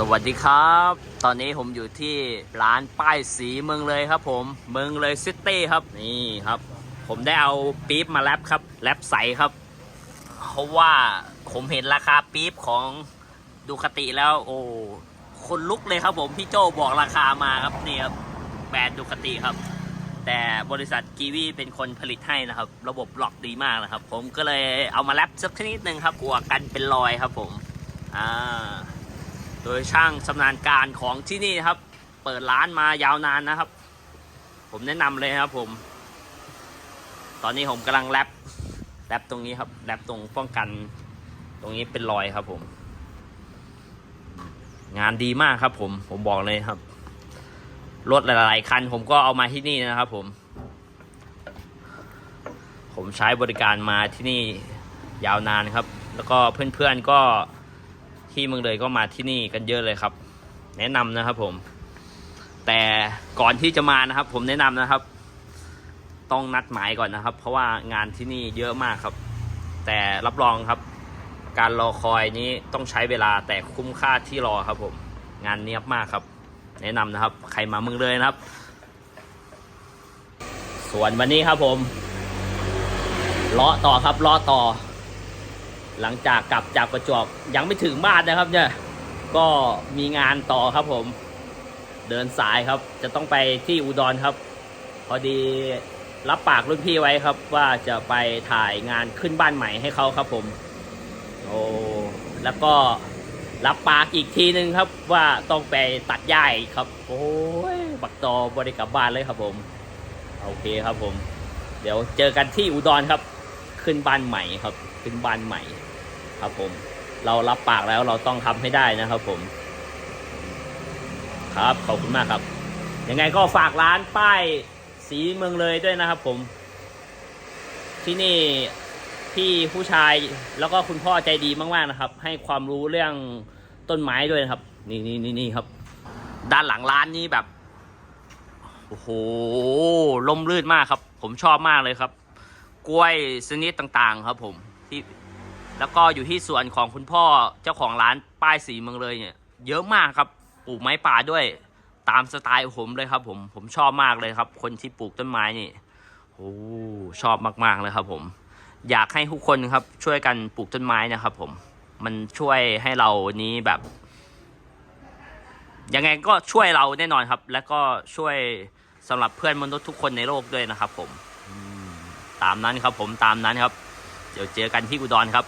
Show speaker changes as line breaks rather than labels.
สวัสดีครับ ตอนนี้ผมอยู่ที่ร้านป้ายสีเมืองเลยครับผมเมืองเลยซิตี้ครับนี่ครับ ผมได้เอาปี๊บมาแรปครับแรปใสครับ เพราะว่าผมเห็นราคาปี๊บของดูคติแล้ว โอ้คนลุกเลยครับผมพี่โจบอกราคามาครับนี่ครับแบรนด์ดูคติครับ แต่บริษัทกีวีเป็นคนผลิตให้นะครับ ระบบล็อกดีมากนะครับ ผมก็เลยเอามาแรปสักนิดนึงครับกลัวกันเป็นรอยครับผมอ่า โดยช่างชำนาญการของที่นี่นะครับ เปิดร้านมายาวนานนะครับ ผมแนะนำเลยครับผม ตอนนี้ผมกำลังแรปแรปตรงนี้ครับแรปตรงป้องกัน ตรงนี้เป็นรอยครับผม งานดีมากครับ ผมผมบอกเลยครับรถหลาย ๆ คัน ผมก็เอามาที่นี่นะครับ ผม ผมใช้บริการมาที่นี่ยาวนานครับ แล้วก็เพื่อน ๆ ก็ ที่เมืองเลยก็มาที่นี่กันเยอะเลยครับ แนะนำนะครับผม แต่ก่อนที่จะมานะครับ ผมแนะนำนะครับ ต้องนัดหมายก่อนนะครับ เพราะว่างานที่นี่เยอะมากครับ แต่รับรองครับ การรอคอยนี้ต้องใช้เวลาแต่คุ้มค่าที่รอครับ ผม งานเนียบมากครับ แนะนำนะครับ ใครมาเมืองเลยนะครับ ส่วนวันนี้ครับผมเลาะต่อครับเลาะต่อ หลังจากกลับจากประจวบยังไม่ถึงบ้านนะครับเนี่ยก็มีงานต่อครับผม เดินสายครับจะต้องไปที่อุดรครับ พอดีรับปากรุ่นพี่ไว้ครับ ว่าจะไปถ่ายงานขึ้นบ้านใหม่ให้เขาครับผมโอ้แล้วก็รับปากอีกทีนึงครับว่าต้องไปตัดหญ้าอีกครับ โอ้ยบักตอบริกลับบ้านเลยครับผมโอเคครับผม เดี๋ยวเจอกันที่อุดรครับ ขึ้นบ้านใหม่ครับ ขึ้นบ้านใหม่ ครับผม เรารับปากแล้วเราต้องทำให้ได้นะครับผม ครับขอบคุณมากครับ ยังไงก็ฝากร้านป้ายสีเมืองเลยด้วยนะครับผม ที่นี่พี่ผู้ชายแล้วก็คุณพ่อใจดีมากๆนะครับ ให้ความรู้เรื่องต้นไม้ด้วยนะครับ นี่นี่นี่นี่ครับ ด้านหลังร้านนี้แบบโอ้โหลมลื่นมากครับ ผมชอบมากเลยครับ กล้วยชนิดต่างๆ ครับ ผมที่ แล้วก็อยู่ที่สวนของคุณพ่อเจ้าของร้านป้ายสีเมืองเลยเนี่ย เยอะมากครับปลูกไม้ป่าด้วยตามสไตล์ผมเลยครับ ผมผมชอบมากเลยครับ คนที่ปลูกต้นไม้นี่โอ้ชอบมากๆเลยครับ ผม อยากให้ทุกคนครับ ช่วยกันปลูกต้นไม้นะครับ ผม มันช่วยให้เรานี้แบบยังไงก็ช่วยเราแน่นอนครับ และก็ช่วยสำหรับเพื่อนมนุษย์ทุกคนในโลกด้วยนะครับผมอืมตามนั้นครับ ผมตามนั้นครับ เดี๋ยวเจอกันที่อุดรครับ